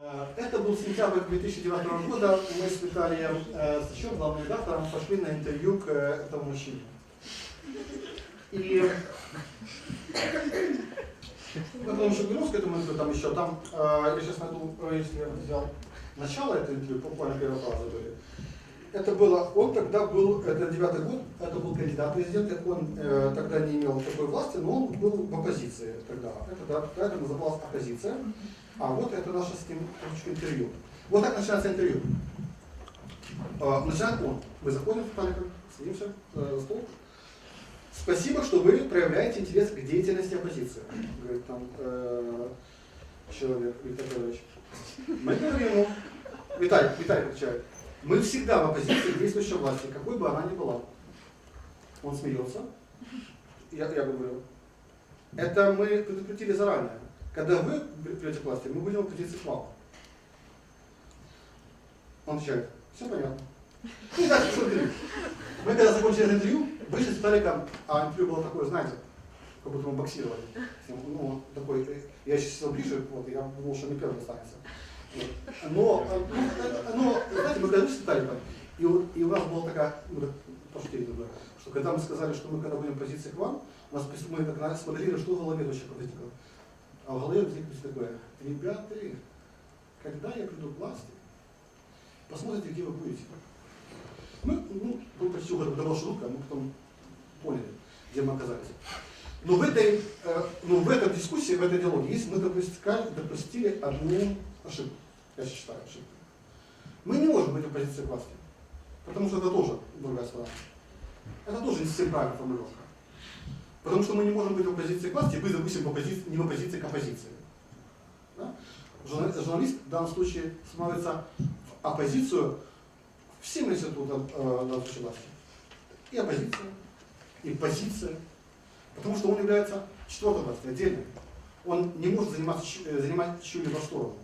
Э, Это был сентябрь 2009 года. Мы с Виталием, э, с еще главным редактором, пошли на интервью к э, этому мужчине. И мы потом еще вернусь к этому интервью, там еще, там, я сейчас найду, если я взял начало этого интервью, буквально первая фраза были. Это было, он тогда был, это девятый год, это был кандидат в президенты, он э, тогда не имел такой власти, но он был в оппозиции тогда. Это, да, тогда это называлась оппозиция. А вот это наше с ним интервью. Вот так начинается интервью. Э, начинает он. Мы заходим в Таликов, садимся э, за стол. Спасибо, что вы проявляете интерес к деятельности оппозиции, говорит там э, человек Виктор Федорович. Мы говорим ему, Виталий, Виталий отвечает, мы всегда в оппозиции к действующей власти, какой бы она ни была. Он смеется. Я, я говорю, это мы предупредили заранее. Когда вы придете к власти, мы будем оппозиции к вам. Он отвечает, все понятно. Ну и дальше, интервью. Мы когда закончили интервью, вышли с Виталиком, а интервью было такое, знаете, как будто мы боксировали. Ну, такой, э, я сейчас сел ближе, вот, я думал, что не первый останется. Вот. Но, э, ну, э, но, знаете, мы когда вышли с Виталиком, и, и у нас была такая, так, пошутили тогда, что когда мы сказали, что мы когда будем в позиции к вам, у нас мы так нас смоделировали, что в голове вообще политиков. А в голове возникло такое, ребята, когда я приду к власти, посмотрите, где вы будете. Мы, ну, был почти год, это была шутка, мы потом поняли, где мы оказались. Но в этой, э, ну, в этой дискуссии, в этой диалоге есть, мы допускали, допустили одну ошибку, я считаю, ошибку. Мы не можем быть в оппозиции к власти, потому что это тоже другая сторона. Это тоже не совсем правильная формулировка. Потому что мы не можем быть в оппозиции к власти, быть, допустим, в не в оппозиции к оппозиции. Да? Журналист, в данном случае становится в оппозицию всем институтам э, научной власти. И оппозиция, и позиция. Потому что он является четвертой властью, отдельной. Он не может заниматься, чь- э, занимать чью-либо сторону.